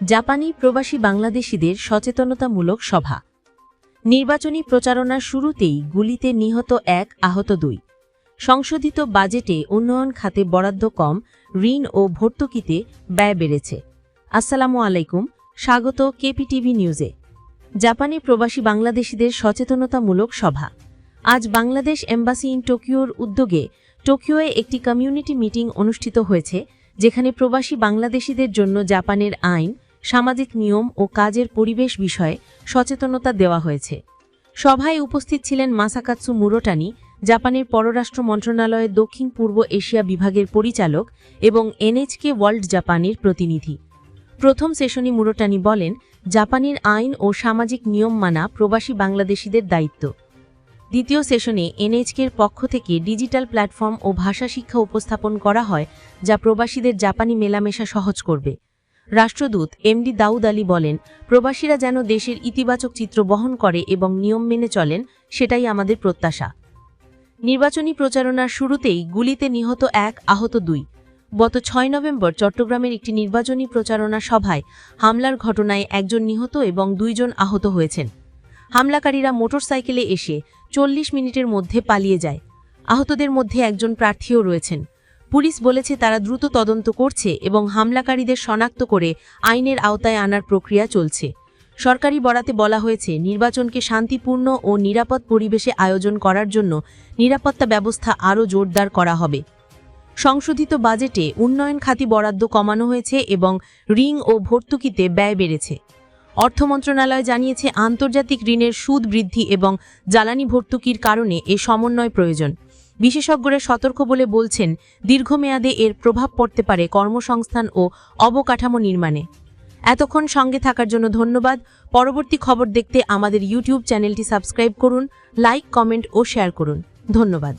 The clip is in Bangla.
জাপানি প্রবাসী বাংলাদেশিদের সচেতনতামূলক সভা। নির্বাচনী প্রচারণার শুরুতেই গুলিতে নিহত এক, আহত দুই। সংশোধিত বাজেটে উন্নয়ন খাতে বরাদ্দ কম, ঋণ ও ভর্তুকিতে ব্যয় বেড়েছে। আসসালামু আলাইকুম, স্বাগত কেপিটিভি নিউজে। জাপানি প্রবাসী বাংলাদেশিদের সচেতনতামূলক সভা। আজ বাংলাদেশ এম্বাসি ইন টোকিওর উদ্যোগে টোকিওয়ে একটি কমিউনিটি মিটিং অনুষ্ঠিত হয়েছে, যেখানে প্রবাসী বাংলাদেশিদের জন্য জাপানের আইন সামাজিক নিয়ম ও কাজের পরিবেশ বিষয়ে সচেতনতা দেওয়া হয়েছে। সভায় উপস্থিত ছিলেন মাসাকাৎসু মুরোটানি, জাপানের পররাষ্ট্র মন্ত্রণালয়ের দক্ষিণ পূর্ব এশিয়া বিভাগের পরিচালক এবং এনএচকে ওয়ার্ল্ড জাপানের প্রতিনিধি। প্রথম সেশনে মুরোটানি বলেন, জাপানের আইন ও সামাজিক নিয়ম মানা প্রবাসী বাংলাদেশিদের দায়িত্ব। দ্বিতীয় সেশনে এনএইচকের পক্ষ থেকে ডিজিটাল প্ল্যাটফর্ম ও ভাষা শিক্ষা উপস্থাপন করা হয়, যা প্রবাসীদের জাপানি মেলামেশা সহজ করবে। রাষ্ট্রদূত এমডি দাউদ আলী বলেন, প্রবাসীরা যেন দেশের ইতিবাচক চিত্র বহন করে এবং নিয়ম মেনে চলেন, সেটাই আমাদের প্রত্যাশা। নির্বাচনী প্রচারণার শুরুতেই গুলিতে নিহত এক, আহত দুই। গত ছয় নভেম্বর চট্টগ্রামের একটি নির্বাচনী প্রচারণা সভায় হামলার ঘটনায় একজন নিহত এবং দুইজন আহত হয়েছেন। হামলাকারীরা মোটরসাইকেলে এসে চল্লিশ মিনিটের মধ্যে পালিয়ে যায়। আহতদের মধ্যে একজন প্রার্থীও রয়েছেন। পুলিশ বলেছে তারা দ্রুত তদন্ত করছে এবং হামলাকারীদের শনাক্ত করে আইনের আওতায় আনার প্রক্রিয়া চলছে। সরকারি বরাতে বলা হয়েছে, নির্বাচনকে শান্তিপূর্ণ ও নিরাপদ পরিবেশে আয়োজন করার জন্য নিরাপত্তা ব্যবস্থা আরও জোরদার করা হবে। সংশোধিত বাজেটে উন্নয়ন খাতি বরাদ্দ কমানো হয়েছে এবং রিং ও ভর্তুকিতে ব্যয় বেড়েছে। অর্থ মন্ত্রণালয় জানিয়েছে, আন্তর্জাতিক ঋণের সুদ বৃদ্ধি এবং জ্বালানি ভর্তুকির কারণে এ সমন্বয় প্রয়োজন। বিশেষজ্ঞরা সতর্ক বলে বলছেন, দীর্ঘমেয়াদে এর প্রভাব পড়তে পারে কর্মসংস্থান ও অবকাঠামো নির্মাণে। এতক্ষণ সঙ্গে থাকার জন্য ধন্যবাদ। পরবর্তী খবর দেখতে আমাদের ইউটিউব চ্যানেলটি সাবস্ক্রাইব করুন, লাইক, কমেন্ট ও শেয়ার করুন। ধন্যবাদ।